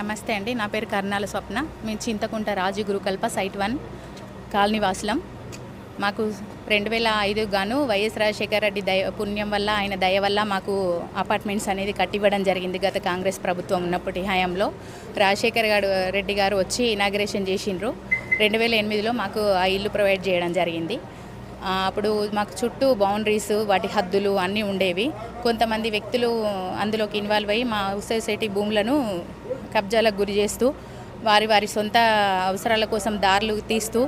నమస్తే అండి. నా పేరు కర్ణాల స్వప్న. మేము చింతకుంట రాజు గురుకల్ప సైట్ వన్ కాలనీవాసులం. మాకు రెండు వేల ఐదు గాను వైఎస్ రాజశేఖర రెడ్డి దయ పుణ్యం వల్ల ఆయన దయ వల్ల మాకు అపార్ట్మెంట్స్ అనేది కట్టివ్వడం జరిగింది గత కాంగ్రెస్ ప్రభుత్వం ఉన్నప్పటి హయాంలో. రాజశేఖర్ గారు రెడ్డి గారు వచ్చి ఇనాగ్రేషన్ చేసిండ్రు. రెండు వేల ఎనిమిదిలో మాకు ఆ ఇల్లు ప్రొవైడ్ చేయడం జరిగింది. అప్పుడు మాకు చుట్టూ బౌండరీస్ వాటి హద్దులు అన్నీ ఉండేవి. కొంతమంది వ్యక్తులు అందులోకి ఇన్వాల్వ్ అయ్యి మా సొసైటీ భూములను కబ్జాలకు గురి చేస్తూ వారి వారి సొంత అవసరాల కోసం దారులు తీస్తూ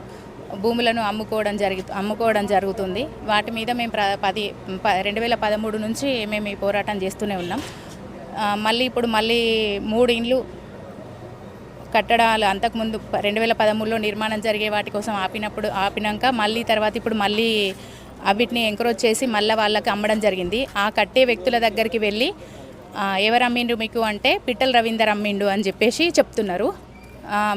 భూములను అమ్ముకోవడం జరిగి అమ్ముకోవడం జరుగుతుంది. వాటి మీద మేము ప్ర పది ప రెండు వేల పదమూడు నుంచి మేము ఈ పోరాటం చేస్తూనే ఉన్నాం. మళ్ళీ ఇప్పుడు మళ్ళీ మూడు ఇండ్లు కట్టడాలు అంతకుముందు రెండు వేల పదమూడులో నిర్మాణం జరిగే వాటి కోసం ఆపినప్పుడు ఆపినాక మళ్ళీ తర్వాత ఇప్పుడు మళ్ళీ అవిటిని ఎంకరేజ్ చేసి మళ్ళీ వాళ్ళకి అమ్మడం జరిగింది. ఆ కట్టే వ్యక్తుల దగ్గరికి వెళ్ళి ఎవరు అమ్మిండు మీకు అంటే పిట్టల రవీందర్ అమ్మిండు అని చెప్పేసి చెప్తున్నారు.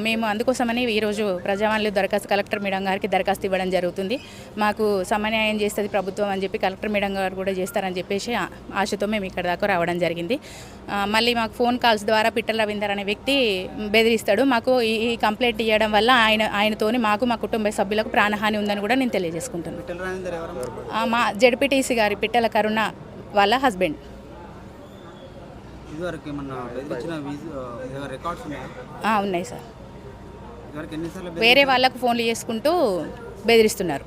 మేము అందుకోసమని ఈరోజు ప్రజావాణిలో దరఖాస్తు కలెక్టర్ మేడం గారికి దరఖాస్తు ఇవ్వడం జరుగుతుంది. మాకు సమన్యాయం చేస్తుంది ప్రభుత్వం అని చెప్పి కలెక్టర్ మేడం గారు కూడా చేస్తారని చెప్పేసి ఆశతో మేము ఇక్కడ దాకా రావడం జరిగింది. మళ్ళీ మాకు ఫోన్ కాల్స్ ద్వారా పిట్టల రవీందర్ అనే వ్యక్తి బెదిరిస్తాడు. మాకు ఈ కంప్లైంట్ ఇవ్వడం వల్ల ఆయన ఆయనతోని మాకు మా కుటుంబ సభ్యులకు ప్రాణహాని ఉందని కూడా నేను తెలియజేసుకుంటున్నాను. మా జడ్పీటీసీ గారి పిట్టల కరుణ వాళ్ళ హస్బెండ్. ఇదివరకు ఏమన్నా బెదిరించిన వీజ్ ఏమైనా రికార్డ్స్ ఉన్నాయా? సార్. వేరే వాళ్ళకు ఫోన్లు చేసుకుంటూ బెదిరిస్తున్నారు.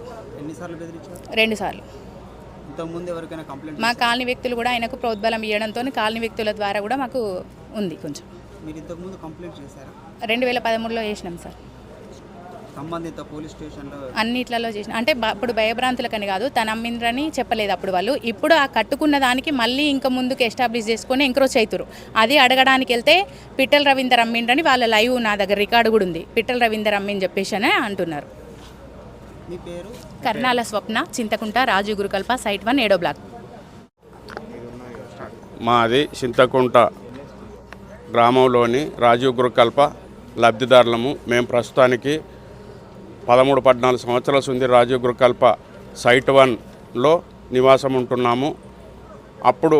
ఎవరికైనా కంప్లైంట్ మా కాలనీ వ్యక్తులు కూడా ఆయనకు ప్రోద్బలం ఇవ్వడంతో కాలనీ వ్యక్తుల ద్వారా కూడా మాకు ఉంది కొంచెం. రెండు వేల పదమూడులో చేసినాం సార్. సంబంధిత పోలీస్ స్టేషన్లో అన్నిట్లలో చేసిన అంటే ఇప్పుడు భయభ్రాంతులకని కాదు తన అమ్మిండ్రని చెప్పలేదు అప్పుడు వాళ్ళు. ఇప్పుడు ఆ కట్టుకున్న దానికి మళ్ళీ ఇంకా ముందుకు ఎస్టాబ్లిష్ చేసుకొని ఎంక్రోచ్ అవుతారు అది అడగడానికి వెళ్తే పిట్టల రవీందర్ అమ్మిండ్రని వాళ్ళ లైవ్ నా దగ్గర రికార్డు కూడా ఉంది. పిట్టల రవీందర్ అమ్మిని చెప్పేసి అని అంటున్నారు. మీ పేరు? కర్ణాల స్వప్న చింతకుంట రాజు గురుకల్ప సైట్ వన్ ఏడో బ్లాక్ మాది చింతకుంట గ్రామంలోని రాజీవ్ గురుకల్ప లబ్ధిదారులము. మేము ప్రస్తుతానికి పదమూడు పద్నాలుగు సంవత్సరాల సుంది రాజీవ్ గురుకల్ప సైట్ వన్లో నివాసం ఉంటున్నాము. అప్పుడు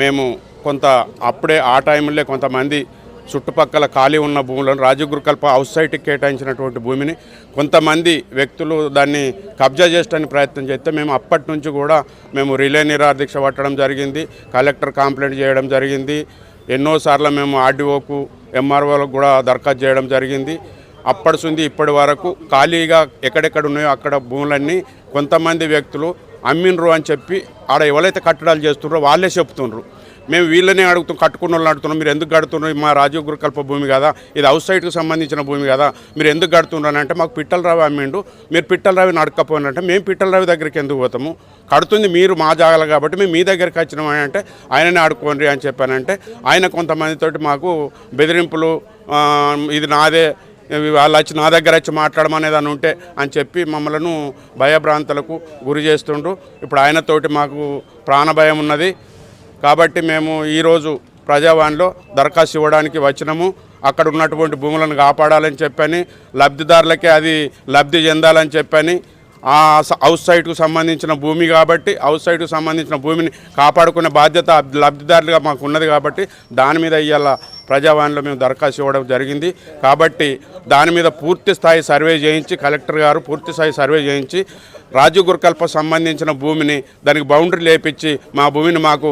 మేము కొంత అప్పుడే ఆ టైంలో కొంతమంది చుట్టుపక్కల ఖాళీ ఉన్న భూములను రాజీవ్ గురుకల్ప హౌస్ సైట్కి కేటాయించినటువంటి భూమిని కొంతమంది వ్యక్తులు దాన్ని కబ్జా చేయడానికి ప్రయత్నం చేస్తే మేము అప్పటి నుంచి కూడా మేము రిలే నిరాదీక్ష పట్టడం జరిగింది కలెక్టర్ కంప్లైంట్ చేయడం జరిగింది ఎన్నోసార్లు మేము ఆర్డీఓకు ఎంఆర్ఓలకు కూడా దరఖాస్తు చేయడం జరిగింది. అప్పటి నుంచి ఇప్పటి వరకు ఖాళీగా ఎక్కడెక్కడ ఉన్నాయో అక్కడ భూములన్నీ కొంతమంది వ్యక్తులు అమ్మిండ్రు అని చెప్పి ఆడ ఎవరైతే కట్టడాలు చేస్తున్నారో వాళ్ళే చెప్తుండ్రు. మేము వీళ్ళనే అడుగుతాం కట్టుకున్న వాళ్ళని అడుగుతున్నాం మీరు ఎందుకు కడుతున్నారు? మా రాజీవ్ గురుకల్ప భూమి కదా ఇది హౌస్ సైట్కి సంబంధించిన భూమి కదా మీరు ఎందుకు కడుతున్నారు అంటే మాకు పిట్టల రావి అమ్మిండు మీరు పిట్టల రావిని అంటే మేము పిట్టల రావి దగ్గరికి ఎందుకు పోతాము? కడుతుంది మీరు మా జాగాలు కాబట్టి మేము మీ దగ్గరికి వచ్చినామని అంటే ఆయననే ఆడుకోండి అని చెప్పానంటే ఆయన కొంతమందితోటి మాకు బెదిరింపులు ఇది నాదే వాళ్ళు వచ్చి నా దగ్గర వచ్చి మాట్లాడమనేది అని ఉంటే అని చెప్పి మమ్మలను భయభ్రాంతులకు గురి చేస్తుండ్రు. ఇప్పుడు ఆయనతోటి మాకు ప్రాణభయం ఉన్నది. కాబట్టి మేము ఈరోజు ప్రజావాణిలో దరఖాస్తు ఇవ్వడానికి వచ్చినాము. అక్కడ ఉన్నటువంటి భూములను కాపాడాలని చెప్పని లబ్ధిదారులకే అది లబ్ధి చెందాలని చెప్పని ఆ హౌస్ సైట్కు సంబంధించిన భూమి కాబట్టి హౌస్ సైట్కు సంబంధించిన భూమిని కాపాడుకునే బాధ్యత లబ్ధిదారులుగా మాకు ఉన్నది కాబట్టి దాని మీద ఇవాళ ప్రజావాణిలో మేము దరఖాస్తు ఇవ్వడం జరిగింది. కాబట్టి దాని మీద పూర్తి స్థాయి సర్వే చేయించి కలెక్టర్ గారు పూర్తి స్థాయి సర్వే చేయించి రాజు గురుకల్ప సంబంధించిన భూమిని దానికి బౌండరీ లేపించి మా భూమిని మాకు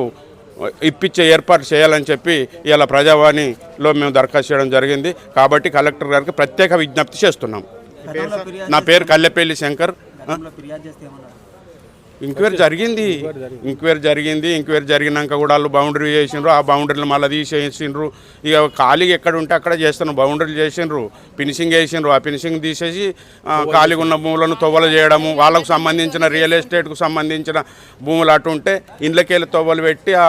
ఇప్పించే ఏర్పాటు చేయాలని చెప్పి ఇలా ప్రజావాణిలో మేము దరఖాస్తు చేయడం జరిగింది. కాబట్టి కలెక్టర్ గారికి ప్రత్యేక విజ్ఞప్తి చేస్తున్నాం. నా పేరు కల్లెపల్లి శంకర్. ఎంక్వైరీ జరిగింది. ఎంక్వైరీ జరిగింది. ఎంక్వైరీ జరిగినాక కూడా వాళ్ళు బౌండరీ చేసిండ్రు. ఆ బౌండరీలు మళ్ళీ తీసేసిండ్రు. ఇక ఖాళీగా ఎక్కడ ఉంటే అక్కడ చేస్తున్నాం బౌండరీలు చేసిండ్రు. ఫినిషింగ్ వేసిండ్రు. ఆ ఫినిషింగ్ తీసేసి ఖాళీగా ఉన్న భూములను తొవ్వలు చేయడము వాళ్ళకు సంబంధించిన రియల్ ఎస్టేట్కు సంబంధించిన భూములు అటు ఉంటే ఇండ్లకెళ్ళి తొవ్వలు పెట్టి ఆ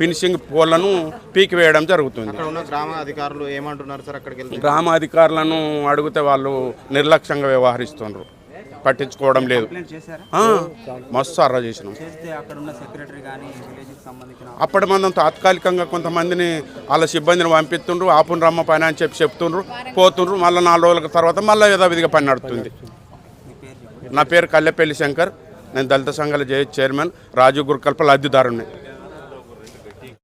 ఫినిషింగ్ పోలను పీకి వేయడం జరుగుతుంది. అక్కడ ఉన్న గ్రామ అధికారులు ఏమంటున్నారు సార్ అక్కడికి వెళ్తే? గ్రామ అధికారులను అడిగితే వాళ్ళు నిర్లక్ష్యంగా వ్యవహరిస్తున్నారు పట్టించుకోవడం లేదు. మస్తు అర్ర చేసినాం. అప్పటి మనం తాత్కాలికంగా కొంతమందిని వాళ్ళ సిబ్బందిని పంపిస్తుండ్రు ఆపుని రమ్మ పని అని చెప్పి చెప్తుండ్రు పోతుండ్రు మళ్ళీ నాలుగు రోజుల తర్వాత మళ్ళీ యథావిధిగా పని చెప్పండి. నా పేరు కల్లెపల్లి శంకర్ నేను దళిత సంఘాల జే చైర్మన్ రాజు గురుకల్ప లబ్ధిదారుని.